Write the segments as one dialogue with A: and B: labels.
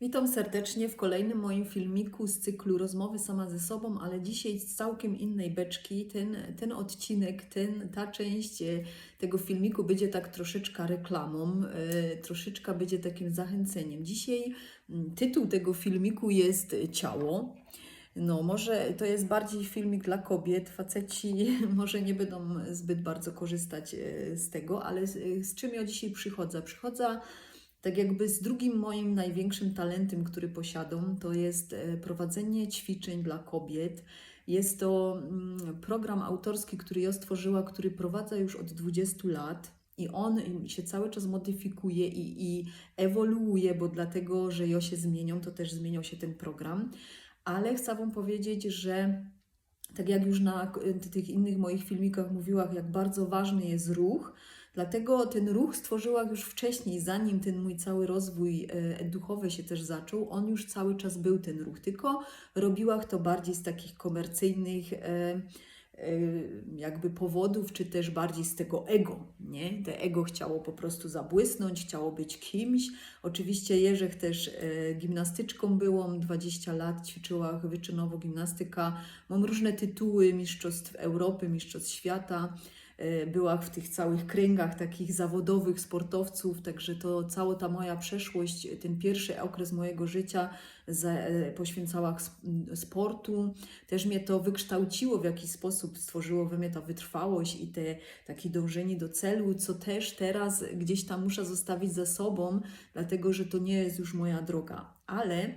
A: Witam serdecznie w kolejnym moim filmiku z cyklu Rozmowy sama ze sobą, ale dzisiaj z całkiem innej beczki. Ten, ten odcinek, ten, ta część e, tego filmiku będzie tak troszeczkę reklamą, e, troszeczkę będzie takim zachęceniem. Dzisiaj mm, tytuł tego filmiku jest Ciało. No, może to jest bardziej filmik dla kobiet. Faceci może nie będą zbyt bardzo korzystać e, z tego, ale z, z czym ja dzisiaj przychodzę? Przychodzę tak jakby z drugim moim największym talentem, który posiadam, to jest e, prowadzenie ćwiczeń dla kobiet. Jest to mm, program autorski, który ja stworzyła, który prowadza już od 20 lat. I on się cały czas modyfikuje i, i ewoluuje, bo dlatego, że ja się zmienią, to też zmieniał się ten program. Ale chcę Wam powiedzieć, że tak jak już na tych innych moich filmikach mówiłam, jak bardzo ważny jest ruch, Dlatego ten ruch stworzyłam już wcześniej, zanim ten mój cały rozwój e, duchowy się też zaczął. On już cały czas był ten ruch, tylko robiłam to bardziej z takich komercyjnych e, e, jakby powodów, czy też bardziej z tego ego, nie? Te ego chciało po prostu zabłysnąć, chciało być kimś. Oczywiście Jerzech też gimnastyczką byłam, 20 lat ćwiczyłam wyczynowo gimnastyka. Mam różne tytuły mistrzostw Europy, mistrzostw świata. E, była w tych całych kręgach takich zawodowych sportowców, także to cała ta moja przeszłość, ten pierwszy okres mojego życia e, poświęcała sportu. Też mnie to wykształciło w jakiś sposób, stworzyło we mnie ta wytrwałość i te takie dążenie do celu, co też teraz gdzieś tam muszę zostawić za sobą, dlatego że to nie jest już moja droga. Ale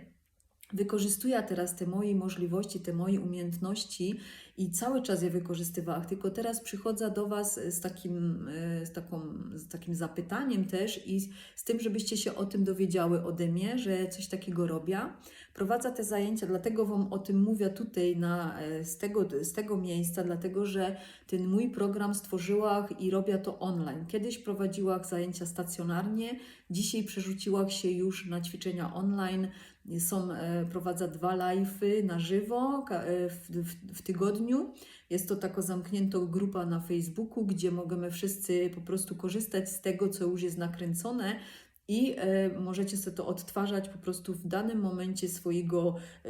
A: wykorzystuję teraz te moje możliwości, te moje umiejętności i cały czas je wykorzystywałam, tylko teraz przychodzę do Was z takim, e, z, taką, z takim zapytaniem też i z tym, żebyście się o tym dowiedziały ode mnie, że coś takiego robię. Prowadzę te zajęcia, dlatego Wam o tym mówię tutaj na, e, z, tego, z tego miejsca, dlatego że ten mój program stworzyłam i robię to online. Kiedyś prowadziłam zajęcia stacjonarnie, dzisiaj przerzuciłam się już na ćwiczenia online. Są, e, prowadzę dwa live'y na żywo w, w, w tygodniu tygodniu. Jest to taka zamknięta grupa na Facebooku, gdzie możemy wszyscy po prostu korzystać z tego, co już jest nakręcone i e, możecie sobie to odtwarzać po prostu w danym momencie swojego e,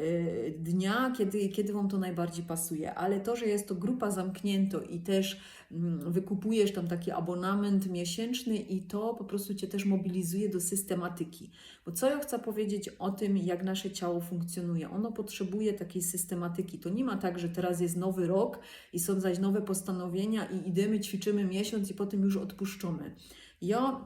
A: dnia, kiedy, kiedy Wam to najbardziej pasuje. Ale to, że jest to grupa zamknięta i też mm, wykupujesz tam taki abonament miesięczny i to po prostu Cię też mobilizuje do systematyki. Bo co ja chcę powiedzieć o tym, jak nasze ciało funkcjonuje? Ono potrzebuje takiej systematyki. To nie ma tak, że teraz jest nowy rok i są zaś nowe postanowienia i idziemy, ćwiczymy miesiąc i potem już odpuszczamy. Ja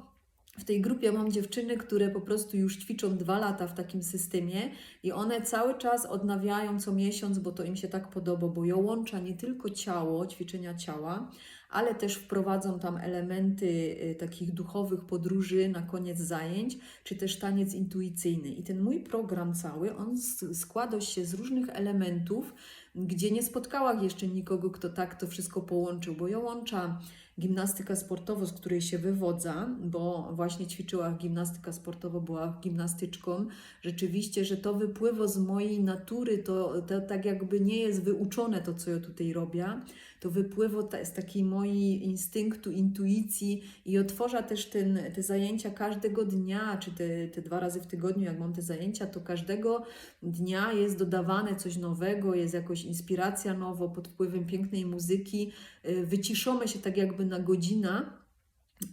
A: w tej grupie mam dziewczyny, które po prostu już ćwiczą dwa lata w takim systemie i one cały czas odnawiają co miesiąc, bo to im się tak podoba, bo ją łącza nie tylko ciało, ćwiczenia ciała, ale też wprowadzą tam elementy y, takich duchowych podróży na koniec zajęć, czy też taniec intuicyjny. I ten mój program cały, on składa się z różnych elementów, gdzie nie spotkałam jeszcze nikogo, kto tak to wszystko połączył, bo ja łączę gimnastyka sportowa, z której się wywodza, bo właśnie ćwiczyła gimnastyka sportowa, była gimnastyczką. Rzeczywiście, że to wypływa z mojej natury, to, to tak jakby nie jest wyuczone to, co ja tutaj robię, to wypływa z takiej mojej instynktu, intuicji i otworza też ten, te zajęcia każdego dnia, czy te, te dwa razy w tygodniu, jak mam te zajęcia, to każdego dnia jest dodawane coś nowego, jest jakoś inspiracja nowo pod wpływem pięknej muzyki, y, wyciszamy się tak jakby na godzinę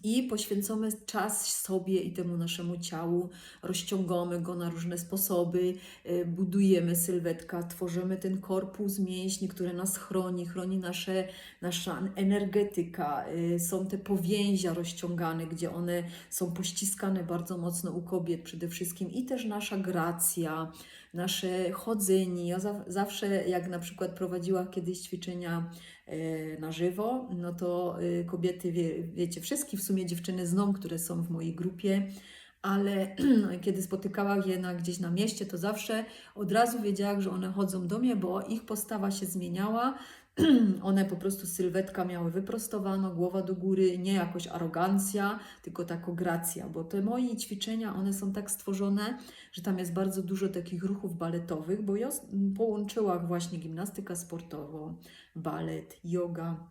A: i poświęcamy czas sobie i temu naszemu ciału, rozciągamy go na różne sposoby, y, budujemy sylwetka, tworzymy ten korpus mięśni, który nas chroni, chroni nasze, nasza energetyka. Y, są te powięzia rozciągane, gdzie one są pościskane bardzo mocno u kobiet przede wszystkim i też nasza gracja, nasze chodzenie. Ja zawsze, jak na przykład prowadziła kiedyś ćwiczenia e, na żywo, no to kobiety, wie, wiecie, wszystkie w sumie dziewczyny zną, które są w mojej grupie, ale kiedy spotykałam je na, gdzieś na mieście, to zawsze od razu wiedziałam, że one chodzą do mnie, bo ich postawa się zmieniała, one po prostu sylwetka miały wyprostowaną, głowa do góry, nie jakoś arogancja, tylko taka gracja, bo te moje ćwiczenia, one są tak stworzone, że tam jest bardzo dużo takich ruchów baletowych, bo ja połączyłam właśnie gimnastykę sportową, balet, yoga,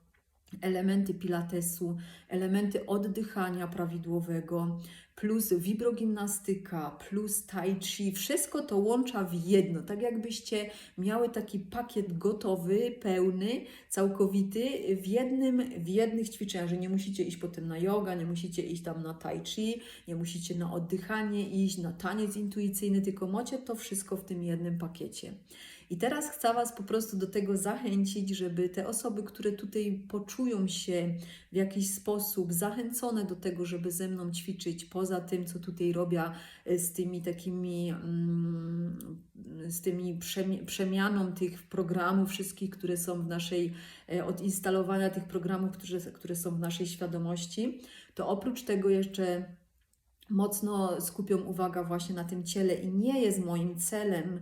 A: elementy pilatesu, elementy oddychania prawidłowego, plus wibrogimnastyka, plus tai chi, wszystko to łącza w jedno, tak jakbyście miały taki pakiet gotowy, pełny, całkowity w jednym, w jednych ćwiczeniach, że nie musicie iść potem na yoga, nie musicie iść tam na tai chi, nie musicie na oddychanie iść, na taniec intuicyjny, tylko macie to wszystko w tym jednym pakiecie. I teraz chcę Was po prostu do tego zachęcić, żeby te osoby, które tutaj poczują się w jakiś sposób zachęcone do tego, żeby ze mną ćwiczyć, poza tym, co tutaj robię e, z tymi takimi, mm, z tymi przemi- przemianą tych programów, wszystkich, które są w naszej, e, od instalowania tych programów, które, które są w naszej świadomości, to oprócz tego jeszcze mocno skupią uwagę właśnie na tym ciele i nie jest moim celem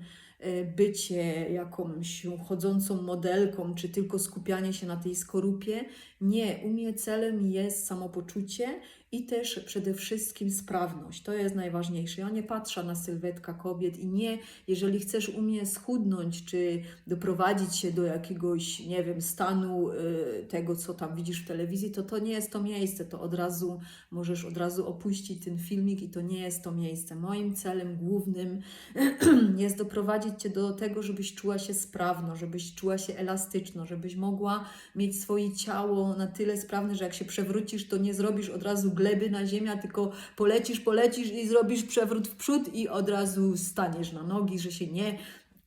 A: bycie jakąś chodzącą modelką, czy tylko skupianie się na tej skorupie. Nie, u mnie celem jest samopoczucie i też przede wszystkim sprawność. To jest najważniejsze. Ja nie patrzę na sylwetka kobiet i nie, jeżeli chcesz u mnie schudnąć, czy doprowadzić się do jakiegoś, nie wiem, stanu y, tego, co tam widzisz w telewizji, to to nie jest to miejsce. To od razu możesz od razu opuścić ten filmik i to nie jest to miejsce. Moim celem głównym jest doprowadzić Cię do tego, żebyś czuła się sprawno, żebyś czuła się elastyczno, żebyś mogła mieć swoje ciało na tyle sprawne, że jak się przewrócisz, to nie zrobisz od razu gleby na ziemię, tylko polecisz, polecisz i zrobisz przewrót w przód i od razu staniesz na nogi, że się nie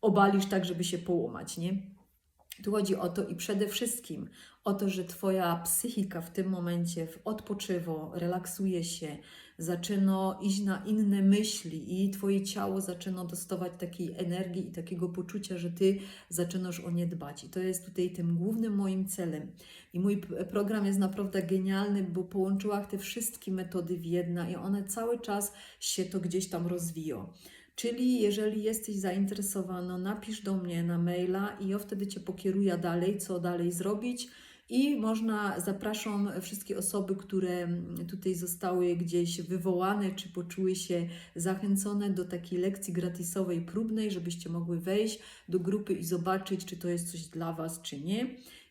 A: obalisz tak, żeby się połamać, nie? Tu chodzi o to i przede wszystkim o to, że Twoja psychika w tym momencie odpoczywa, relaksuje się, zaczyna iść na inne myśli i Twoje ciało zaczyna dostawać takiej energii i takiego poczucia, że Ty zaczynasz o nie dbać. I to jest tutaj tym głównym moim celem. I mój program jest naprawdę genialny, bo połączyła te wszystkie metody w jedna i one cały czas się to gdzieś tam rozwiją. Czyli jeżeli jesteś zainteresowana, napisz do mnie na maila i ja wtedy Cię pokieruję dalej, co dalej zrobić. I można, zapraszam wszystkie osoby, które tutaj zostały gdzieś wywołane, czy poczuły się zachęcone do takiej lekcji gratisowej, próbnej, żebyście mogły wejść do grupy i zobaczyć, czy to jest coś dla Was, czy nie.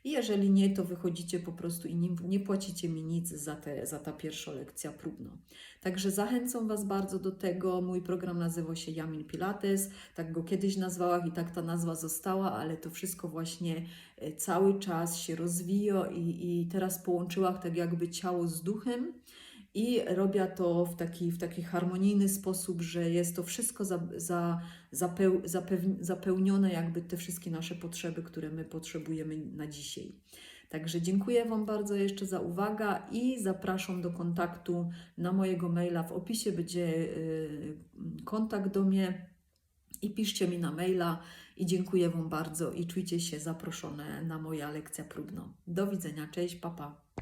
A: I jeżeli nie, to wychodzicie po prostu i nie, nie płacicie mi nic za, te, za ta pierwsza lekcja próbna. Także zachęcam Was bardzo do tego. Mój program nazywa się Jamin Pilates. Tak go kiedyś nazwałam i tak ta nazwa została, ale to wszystko właśnie e, cały czas się rozwija i, i teraz połączyłam tak jakby ciało z duchem i robię to w taki, w taki harmonijny sposób, że jest to wszystko za, za, zapeł, zapew- zapełnione, jakby te wszystkie nasze potrzeby, które my potrzebujemy na dzisiaj. Także dziękuję Wam bardzo jeszcze za uwagę i zapraszam do kontaktu na mojego maila. W opisie będzie y, kontakt do mnie i piszcie mi na maila i dziękuję Wam bardzo i czujcie się zaproszone na moja lekcja próbną. Do widzenia, cześć, papa. Pa.